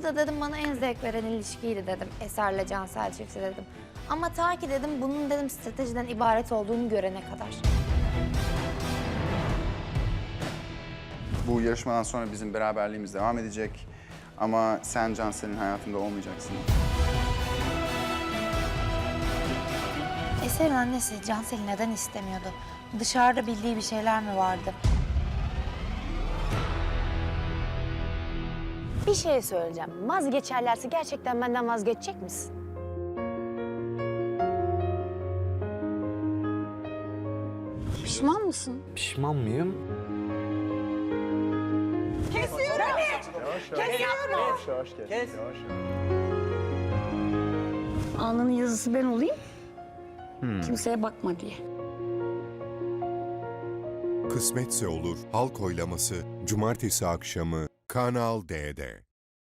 Burada dedim bana en zevk veren ilişkiydi dedim. Eser'le Cansel çifti dedim. Ama ta ki dedim bunun dedim stratejiden ibaret olduğunu görene kadar. Bu yarışmadan sonra bizim beraberliğimiz devam edecek. Ama sen Cansel'in hayatında olmayacaksın. Eser'in annesi Cansel'i neden istemiyordu? Dışarıda bildiği bir şeyler mi vardı? Bir şey söyleyeceğim. Vazgeçerlerse gerçekten benden vazgeçecek misin? Pişman mısın? Pişman mıyım? Alnının yazısı ben olayım. Kimseye bakma diye. Kısmetse olur halk oylaması cumartesi akşamı Kanal D'de.